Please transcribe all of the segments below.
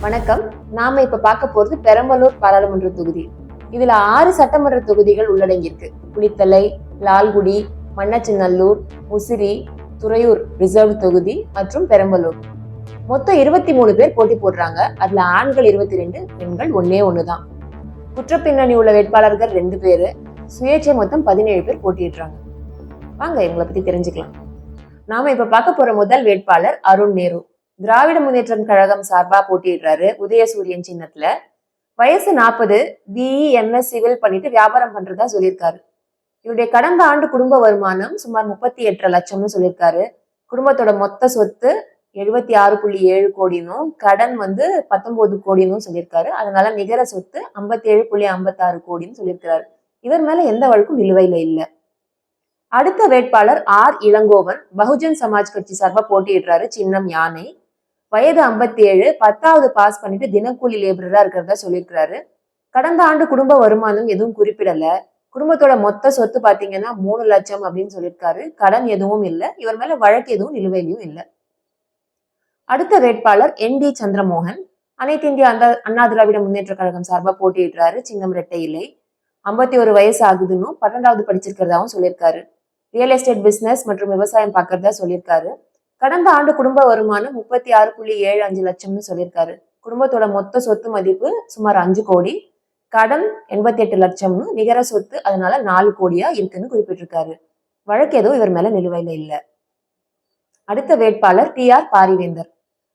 வணக்கம். நாம இப்ப பார்க்க போறது பெரம்பலூர் பாராளுமன்ற தொகுதி. இதுல ஆறு சட்டமன்ற தொகுதிகள் உள்ளடங்கியிருக்கு. குளித்தலை லால்குடி மண்ணச்சநல்லூர் முசிறி துறையூர் ரிசர்வ் தொகுதி மற்றும் பெரம்பலூர். மொத்தம் இருபத்தி மூணு பேர் போட்டி போடுறாங்க. அதுல ஆண்கள் இருபத்தி ரெண்டு பெண்கள் ஒன்னே ஒண்ணுதான். குற்றப்பின்னணி உள்ள வேட்பாளர்கள் ரெண்டு பேரு. சுயேட்சை மொத்தம் பதினேழு பேர் போட்டியிடுறாங்க. வாங்க இவங்களை பத்தி தெரிஞ்சுக்கலாம். நாம இப்ப பார்க்க போற முதல் வேட்பாளர் அருண் நேரு. திராவிட முன்னேற்றம் கழகம் சார்பா போட்டியிடுறாரு உதயசூரியன் சின்னத்துல. வயசு நாற்பது பிஇ எம்எஸ் சிவில் பண்ணிட்டு வியாபாரம் பண்றதா சொல்லியிருக்காரு. இவருடைய கடந்த ஆண்டு குடும்ப வருமானம் சுமார் முப்பத்தி எட்டரை லட்சம்னு சொல்லியிருக்காரு. குடும்பத்தோட மொத்த சொத்து எழுபத்தி ஆறு புள்ளி ஏழு கோடினும் கடன் வந்து பத்தொன்பது கோடினும் சொல்லியிருக்காரு. அதனால நிகர சொத்து ஐம்பத்தி ஏழு புள்ளி ஐம்பத்தாறு கோடின்னு சொல்லியிருக்கிறாரு. இவர் மேல எந்த வழக்கும் நிலுவையில இல்ல. அடுத்த வேட்பாளர் ஆர் இளங்கோவன் பகுஜன் சமாஜ் கட்சி சார்பா போட்டியிடுறாரு சின்னம் யானை. வயது ஐம்பத்தி ஏழு பத்தாவது பாஸ் பண்ணிட்டு தினக்கூலி லேபரரா இருக்கிறதா சொல்லியிருக்கிறாரு. கடந்த ஆண்டு குடும்ப வருமானம் எதுவும் குறிப்பிடல. குடும்பத்தோட மொத்த சொத்து பாத்தீங்கன்னா மூணு லட்சம் அப்படின்னு சொல்லியிருக்காரு. கடன் எதுவும் இல்லை. இவர் மேல வழக்கு எதுவும் நிலுவையிலும் இல்லை. அடுத்த வேட்பாளர் என் டி சந்திரமோகன். அனைத்து இந்திய அந்த அண்ணா திராவிட முன்னேற்ற கழகம் சார்பாக போட்டியிடுறாரு சின்னம் ரெட்டை இல்லை ஐம்பத்தி ஒரு வயசு ஆகுதுன்னு பன்னெண்டாவது படிச்சிருக்கிறதாவும் சொல்லியிருக்காரு. ரியல் எஸ்டேட் பிசினஸ் மற்றும் விவசாயம் பார்க்கறதா சொல்லியிருக்காரு. கடந்த ஆண்டு குடும்ப வருமானம் முப்பத்தி ஆறு புள்ளி ஏழு அஞ்சு லட்சம்னு சொல்லியிருக்காரு. குடும்பத்தோட மொத்த சொத்து மதிப்பு சுமார் அஞ்சு கோடி. கடன் எண்பத்தி எட்டு லட்சம்னு நிகர சொத்து அதனால நாலு கோடியா இருக்குன்னு குறிப்பிட்டிருக்காரு. வழக்கு எதுவும் இவர் மேல நிலுவையில இல்ல. அடுத்த வேட்பாளர் டி ஆர் பாரிவேந்தர்.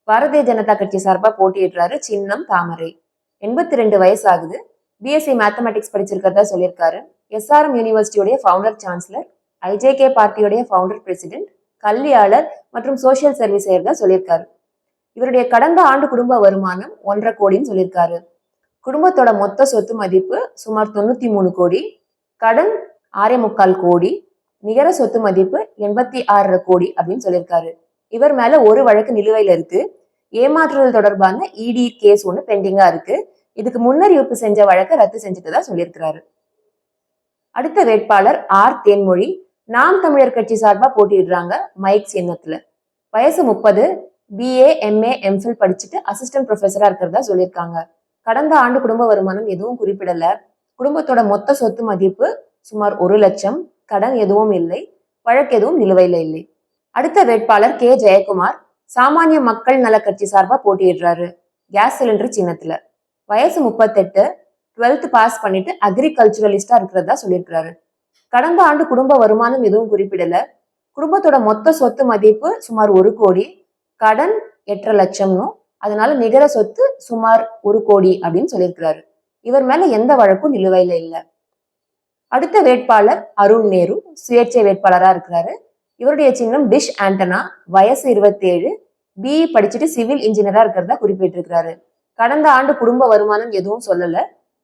பாரதிய ஜனதா கட்சி சார்பா போட்டியிடுறாரு சின்னம் தாமரை. எண்பத்தி ரெண்டு வயசு ஆகுது பிஎஸ்சி மேத்தமெட்டிக்ஸ் படிச்சிருக்கிறதா சொல்லியிருக்காரு. எஸ்ஆர்எம் யூனிவர்சிட்டியோடைய ஃபவுண்டர் சான்சலர் ஐஜேகே பார்ட்டியுடைய ஃபவுண்டர் பிரசிடென்ட் கல்வியாளர் மற்றும் சோசியல் சர்வீஸர் தான் சொல்லியிருக்காரு. இவருடைய கடந்த ஆண்டு குடும்ப வருமானம் ஒன்றரை கோடின்னு சொல்லியிருக்காரு. குடும்பத்தோட மொத்த சொத்து மதிப்பு சுமார் தொண்ணூத்தி மூணு கோடி. கடன் ஆறே முக்கால் கோடி. நிகர சொத்து மதிப்பு எண்பத்தி ஆறரை கோடி அப்படின்னு சொல்லியிருக்காரு. இவர் மேல ஒரு வழக்கு நிலுவையில இருக்கு. ஏமாற்றுதல் தொடர்பான இடி கேஸ் ஒன்று பெண்டிங்கா இருக்கு. இதுக்கு முன்னறிவிப்பு செஞ்ச வழக்கை ரத்து செஞ்சுட்டு தான் சொல்லியிருக்கிறாரு. அடுத்த வேட்பாளர் ஆர் தேன்மொழி. நாம் தமிழர் கட்சி சார்பாக போட்டியிடுறாங்க மைக் சின்னத்தில் வயசு முப்பது பிஏ எம்ஏ எம்ஃபில் படிச்சுட்டு அசிஸ்டன்ட் ப்ரொஃபஸராக இருக்கிறதா சொல்லியிருக்காங்க. கடந்த ஆண்டு குடும்ப வருமானம் எதுவும் குறிப்பிடலை. குடும்பத்தோட மொத்த சொத்து மதிப்பு சுமார் ஒரு லட்சம். கடன் எதுவும் இல்லை. வழக்கு எதுவும் நிலுவையில் இல்லை. அடுத்த வேட்பாளர் கே ஜெயக்குமார் சாமானிய மக்கள் நல கட்சி சார்பாக போட்டியிடுறாரு கேஸ் சிலிண்டர் சின்னத்துல. வயசு முப்பத்தெட்டு டுவெல்த் பாஸ் பண்ணிட்டு அக்ரிகல்ச்சுரலிஸ்டா இருக்கிறதா சொல்லியிருக்கிறாரு. கடந்த ஆண்டு குடும்ப வருமானம் எதுவும் குறிப்பிடல. குடும்பத்தோட மொத்த சொத்து மதிப்பு சுமார் ஒரு கோடி. கடன் எட்டரை லட்சம்னும் அதனால நிகர சொத்து சுமார் ஒரு கோடி அப்படின்னு சொல்லியிருக்கிறாரு. இவர் மேல எந்த வழக்கும் நிலுவையில இல்லை. அடுத்த வேட்பாளர் அருண் நேரு சுயேட்சை வேட்பாளரா இருக்கிறாரு. இவருடைய சின்னம் டிஷ் ஆண்டனா வயசு இருபத்தி ஏழு பிஇ படிச்சுட்டு சிவில் இன்ஜினியரா இருக்கிறதா குறிப்பிட்டிருக்கிறாரு. கடந்த ஆண்டு குடும்ப வருமானம் எதுவும் சொல்லல.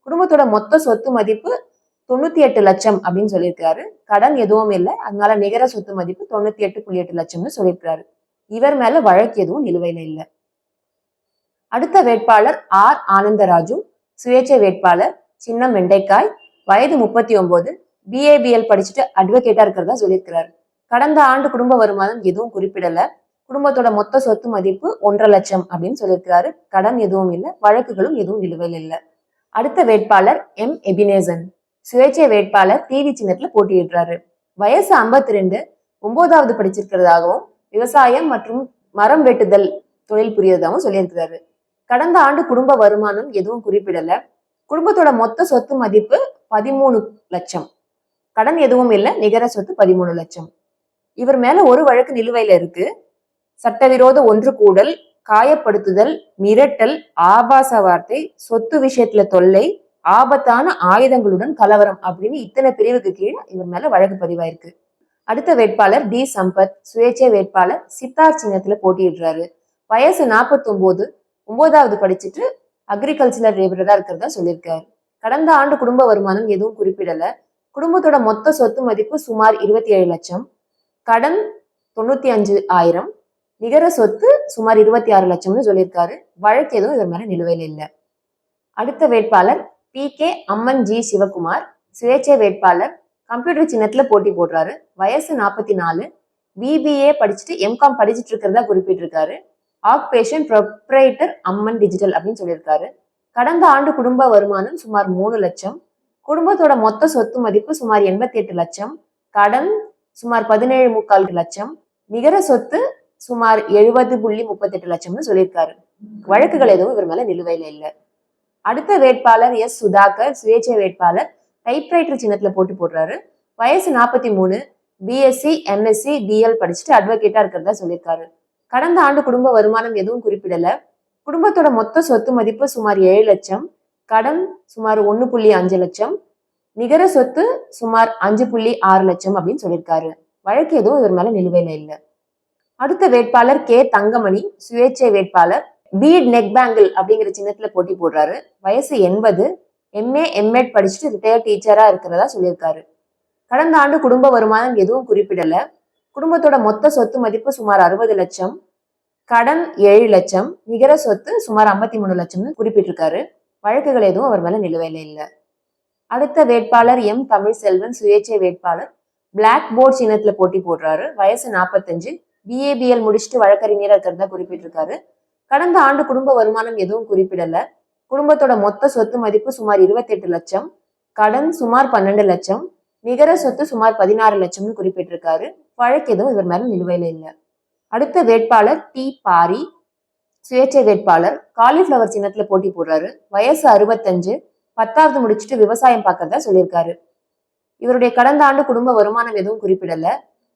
குடும்பத்தோட மொத்த சொத்து மதிப்பு தொண்ணூத்தி எட்டு லட்சம் அப்படின்னு சொல்லியிருக்காரு. கடன் எதுவும் இல்லை. அதனால நிகர சொத்து மதிப்பு தொண்ணூத்தி எட்டு புள்ளி எட்டு லட்சம்னு சொல்லியிருக்காரு. இவர் மேல வழக்கு எதுவும் நிலுவையில இல்லை. அடுத்த வேட்பாளர் ஆர் ஆனந்தராஜு சுயேட்சை வேட்பாளர் சின்னம் வெண்டைக்காய் வயது முப்பத்தி ஒன்பது பிஏபிஎல் படிச்சுட்டு அட்வொகேட்டா இருக்கிறதா சொல்லியிருக்கிறார். கடந்த ஆண்டு குடும்ப வருமானம் எதுவும் குறிப்பிடல. குடும்பத்தோட மொத்த சொத்து மதிப்பு ஒன்றரை லட்சம் அப்படின்னு சொல்லியிருக்கிறாரு. கடன் எதுவும் இல்லை. வழக்குகளும் எதுவும் நிலுவையில் இல்லை. அடுத்த வேட்பாளர் எம் எபினேசன் சுயேட்சை வேட்பாளர் டிவி சின்னத்துல போட்டியிடுறாரு. வயசு ஐம்பத்தி ரெண்டு ஒன்பதாவது படிச்சிருக்கிறதாகவும் விவசாயம் மற்றும் மரம் வெட்டுதல் தொழில் புரியறதாகவும் சொல்லியிருக்கிறாரு. கடந்த ஆண்டு குடும்ப வருமானம் எதுவும் குறிப்பிடல. குடும்பத்தோட மொத்த சொத்து மதிப்பு பதிமூணு லட்சம். கடன் எதுவும் இல்லை நிகர சொத்து பதிமூணு லட்சம். இவர் மேல ஒரு வழக்கு நிலுவையில இருக்கு. சட்டவிரோத ஒன்று கூடல் காயப்படுத்துதல் மிரட்டல் ஆபாச வார்த்தை சொத்து விஷயத்துல தொல்லை ஆபத்தான ஆயுதங்களுடன் கலவரம் அப்படின்னு இத்தனை பிரிவுக்கு கீழே இவர் மேல வழக்கு பதிவாயிருக்கு. அடுத்த வேட்பாளர் டி சம்பத் சுயேட்சை வேட்பாளர் சித்தார் சின்னத்துல போட்டியிடுறாரு. வயசு 49 ஒன்பதாவது படிச்சுட்டு அக்ரிகல்ச்சரல் லேபரரா இருக்கிறதா சொல்லியிருக்காரு. கடந்த ஆண்டு குடும்ப வருமானம் எதுவும் குறிப்பிடல. குடும்பத்தோட மொத்த சொத்து மதிப்பு சுமார் இருபத்தி ஏழு லட்சம். கடன் தொண்ணூத்தி அஞ்சு ஆயிரம். நிகர சொத்து சுமார் இருபத்தி ஆறு லட்சம்னு சொல்லியிருக்காரு. வழக்கு எதுவும் இவர் மேல நிலுவையில் இல்லை. அடுத்த வேட்பாளர் P. K. Amman G. Sivakumar சுயேட்சை வேட்பாளர் கம்ப்யூட்டர் சின்னத்துல போட்டி போடுறாரு. வயசு நாற்பத்தி நாலு பிபிஏ படிச்சுட்டு எம்காம் படிச்சுட்டு இருக்கிறதா குறிப்பிட்டிருக்காரு. ஆக்குபேஷன் ப்ரொப்ரைட்டர் அம்மன் டிஜிட்டல் அப்படின்னு சொல்லியிருக்காரு. கடந்த ஆண்டு குடும்ப வருமானம் சுமார் மூணு லட்சம். குடும்பத்தோட மொத்த சொத்து மதிப்பு சுமார் எண்பத்தி எட்டு லட்சம். கடன் சுமார் பதினேழு முக்கால் லட்சம். நிகர சொத்து சுமார் எழுபது புள்ளி முப்பத்தெட்டு லட்சம்னு சொல்லியிருக்காரு. வழக்குகள் எதுவும் இவர் மேல நிலுவையில இல்லை. அடுத்த வேட்பாளர் எஸ் சுதாகர் சுயேட்சை வேட்பாளர் டைப்ரைட்டர் சின்னத்துல போட்டு போடுறாரு. வயசு நாற்பத்தி மூணு பிஎஸ்சி எம்எஸ்சி பிஎல் படிச்சுட்டு அட்வொகேட்டா இருக்கிறதா சொல்லியிருக்காரு. கடந்த ஆண்டு குடும்ப வருமானம் எதுவும் குறிப்பிடல. குடும்பத்தோட மொத்த சொத்து மதிப்பு சுமார் ஏழு லட்சம் கடன் சுமார் ஒன்று புள்ளி அஞ்சு லட்சம் நிகர சொத்து சுமார் அஞ்சு புள்ளி ஆறு லட்சம் அப்படின்னு சொல்லியிருக்காரு. வழக்கு எதுவும் இவர் மேல நிலுவையில இல்லை. அடுத்த வேட்பாளர் கே தங்கமணி சுயேட்சை வேட்பாளர் பீட் நெக் பேங்கிள் அப்படிங்கிற சின்னத்துல போட்டி போடுறாரு. வயசு எண்பது. எம்ஏ எம்எட் படிச்சுட்டு ரிட்டையர் டீச்சரா இருக்கிறதா சொல்லியிருக்காரு. கடந்த ஆண்டு குடும்ப வருமானம் எதுவும் குறிப்பிடல. குடும்பத்தோட மொத்த சொத்து மதிப்பு சுமார் அறுபது லட்சம். கடன் ஏழு லட்சம். நிகர சொத்து சுமார் ஐம்பத்தி மூணு லட்சம்னு குறிப்பிட்டிருக்காரு. வழக்குகள் எதுவும் அவர் மேல நிலுவையில இல்லை. அடுத்த வேட்பாளர் எம் தமிழ் செல்வன் சுயேட்சை வேட்பாளர் பிளாக் போர்ட் சின்னத்துல போட்டி போடுறாரு. வயசு நாற்பத்தஞ்சு பிஏபிஎல் முடிச்சுட்டு வழக்கறிஞராக இருக்கிறதா குறிப்பிட்டிருக்காரு. கடந்த ஆண்டு குடும்ப வருமானம் எதுவும் குறிப்பிடல. குடும்பத்தோட மொத்த சொத்து மதிப்பு சுமார் இருபத்தெட்டு லட்சம். கடன் சுமார் பன்னெண்டு லட்சம். நிகர சொத்து சுமார் பதினாறு லட்சம்னு குறிப்பிட்டிருக்காரு. வழக்கு எதுவும் இவர் மேல நிலுவையில இல்லை. அடுத்த வேட்பாளர் டி பாரி சுயேட்சை வேட்பாளர் காலிஃப்ளவர் சின்னத்துல போட்டி போடுறாரு. வயசு அறுபத்தஞ்சு. பத்தாவது முடிச்சுட்டு விவசாயம் பார்க்கறதா சொல்லியிருக்காரு. இவருடைய கடந்த ஆண்டு குடும்ப வருமானம் எதுவும் குறிப்பிடல.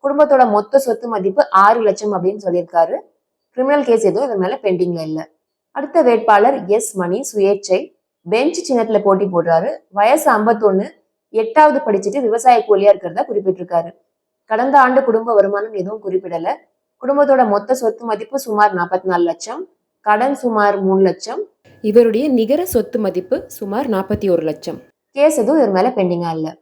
குடும்பத்தோட மொத்த சொத்து மதிப்பு ஆறு லட்சம் அப்படின்னு சொல்லியிருக்காரு. கிரிமினல் கேஸ் எதுவும் இவர் மேல பெண்டிங்ல இல்ல. அடுத்த வேட்பாளர் எஸ் மணி சுயேட்சை பெஞ்ச் சின்னத்துல போட்டி போடுறாரு. வயசு ஐம்பத்தொன்னு எட்டாவது படிச்சுட்டு விவசாய கூலியா இருக்கிறதா குறிப்பிட்டிருக்காரு. கடந்த ஆண்டு குடும்ப வருமானம் எதுவும் குறிப்பிடல. குடும்பத்தோட மொத்த சொத்து மதிப்பு சுமார் நாற்பத்தி நாலு லட்சம் கடன் சுமார் மூணு லட்சம். இவருடைய நிகர சொத்து மதிப்பு சுமார் நாற்பத்தி ஒரு லட்சம். கேஸ் எதுவும் இவர் மேல பெண்டிங்கா இல்ல.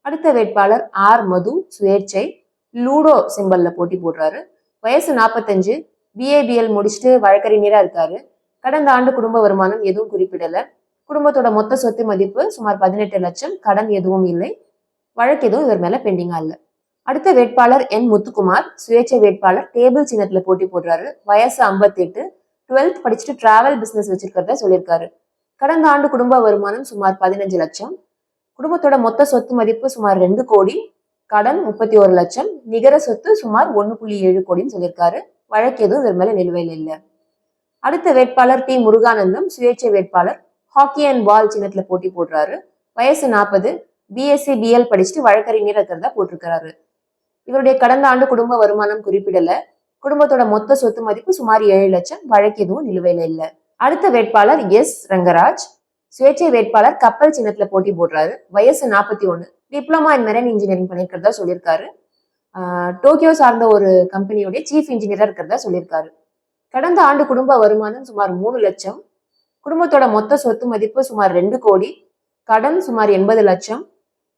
அடுத்த வேட்பாளர் ஆர் மது சுயேட்சை லூடோ சிம்பல்ல போட்டி போடுறாரு. வயசு நாற்பத்தஞ்சு பிஏபிஎல் முடிச்சுட்டு வழக்கறிஞராக இருக்காரு. கடந்த ஆண்டு குடும்ப வருமானம் எதுவும் குறிப்பிடல. குடும்பத்தோட மொத்த சொத்து மதிப்பு சுமார் பதினெட்டு லட்சம். கடன் எதுவும் இல்லை. வழக்கு எதுவும் இவர் மேல பெண்டிங்கா இல்லை. அடுத்த வேட்பாளர் என் முத்துக்குமார் சுயேட்சை வேட்பாளர் டேபிள் சின்னத்துல போட்டி போடுறாரு. வயசு 58 எட்டு டுவெல்த் படிச்சுட்டு டிராவல் பிசினஸ் வச்சிருக்கிறத சொல்லியிருக்காரு. கடந்த ஆண்டு குடும்ப வருமானம் சுமார் பதினஞ்சு லட்சம். குடும்பத்தோட மொத்த சொத்து மதிப்பு சுமார் ரெண்டு கோடி. கடன் முப்பத்தி ஒரு லட்சம். நிகர சொத்து சுமார் ஒன்று புள்ளி ஏழு கோடின்னு சொல்லியிருக்காரு. வழக்கு எதுவும் இவர் மேல நிலுவையில் இல்லை. அடுத்த வேட்பாளர் டி முருகானந்தம் சுயேட்சை வேட்பாளர் ஹாக்கி அண்ட் பால் சின்னத்துல போட்டி போடுறாரு. வயசு நாற்பது பிஎஸ்சி பிஎல் படிச்சுட்டு வழக்கறிஞர் இருக்கிறதா போட்டிருக்கிறாரு. இவருடைய கடந்த ஆண்டு குடும்ப வருமானம் குறிப்பிடல. குடும்பத்தோட மொத்த சொத்து மதிப்பு சுமார் ஏழு லட்சம் வழக்கு எதுவும் நிலுவையில இல்லை. அடுத்த வேட்பாளர் எஸ். ரங்கராஜ் சுயேட்சை வேட்பாளர் கப்பல் சின்னத்துல போட்டி போடுறாரு. வயசு நாற்பத்தி ஒண்ணு டிப்ளமா இன் மெரைன் இன்ஜினியரிங் பண்ணியிருக்கிறதா சொல்லியிருக்காரு. டோக்கியோ சார்ந்த ஒரு கம்பெனியோடைய சீஃப் இன்ஜினியராக இருக்கிறதா சொல்லியிருக்காரு. கடந்த ஆண்டு குடும்ப வருமானம் சுமார் மூணு லட்சம். குடும்பத்தோட மொத்த சொத்து மதிப்பு சுமார் ரெண்டு கோடி. கடன் சுமார் எண்பது லட்சம்.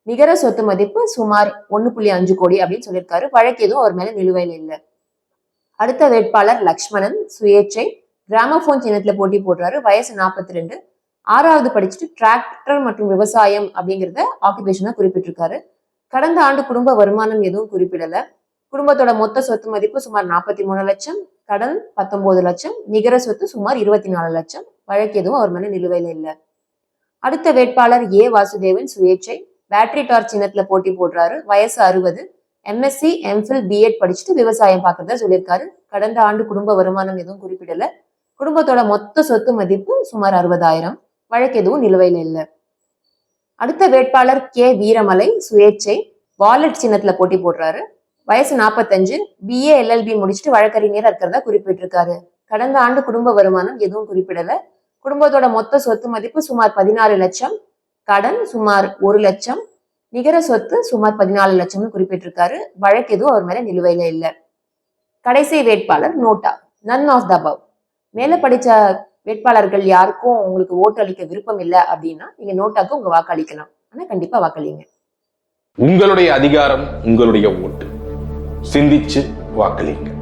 நிகர சொத்து மதிப்பு சுமார் ஒன்று புள்ளி அஞ்சு கோடி அப்படின்னு சொல்லியிருக்காரு. வழக்கு எதுவும் அவர் மேல நிலுவையில் இல்லை. அடுத்த வேட்பாளர் லக்ஷ்மணன் சுயேட்சை கிராமபோன் சின்னத்துல போட்டி போடுறாரு. வயசு நாற்பத்தி ரெண்டு ஆறாவது படிச்சுட்டு டிராக்டர் மற்றும் விவசாயம் அப்படிங்கிறத ஆக்குபேஷனா குறிப்பிட்டிருக்காரு. கடந்த ஆண்டு குடும்ப வருமானம் எதுவும் குறிப்பிடல. குடும்பத்தோட மொத்த சொத்து மதிப்பு சுமார் நாற்பத்தி மூணு லட்சம் கடன் பத்தொன்பது லட்சம் நிகர சொத்து சுமார் இருபத்தி நாலு லட்சம். வழக்கு எதுவும் அவர் மேல நிலுவையில் இல்லை. அடுத்த வேட்பாளர் ஏ. வாசுதேவன் சுயேட்சை பேட்டரி டார்ச் சின்னத்துல போட்டி போடுறாரு. வயசு அறுபது. எம்எஸ்சி எம்ஃபில் பிஎட் படிச்சுட்டு விவசாயம் பார்க்கறதா சொல்லியிருக்காரு. கடந்த ஆண்டு குடும்ப வருமானம் எதுவும் குறிப்பிடல. குடும்பத்தோட மொத்த சொத்து மதிப்பு சுமார் அறுபதாயிரம். வழக்கு எதுவும் நிலுவையில் இல்லை. அடுத்த வேட்பாளர் கே வீரமலை சுயேட்சை வாலெட் சின்னத்துல போட்டி போடுறாரு. வயசு நாற்பத்தஞ்சு பிஏ எல்எல்பி முடிச்சுட்டு வழக்கறிஞர் இருக்கிறதா குறிப்பிட்டிருக்காரு. கடந்த ஆண்டு குடும்ப வருமானம் எதுவும் குறிப்பிடல. குடும்பத்தோட மொத்த சொத்து மதிப்பு சுமார் பதினாறு லட்சம். கடன் சுமார் ஒரு லட்சம். நிகர சொத்து சுமார் பதினாலு லட்சம்னு குறிப்பிட்டிருக்காரு. வழக்கு எதுவும் அவர் மேல நிலுவையில இல்லை. கடைசி வேட்பாளர் NOTA none of the above மேல படிச்ச வேட்பாளர்கள் யாருக்கும் உங்களுக்கு ஓட்டு அளிக்க விருப்பம் இல்லை அப்படின்னா நீங்க நோட்டாக்கு உங்க வாக்கு அளிக்கலாம் ஆனா கண்டிப்பா வாக்களிங்க. உங்களுடைய அதிகாரம் உங்களுடைய ஓட்டு. சிந்திச்சு வாக்களிங்க.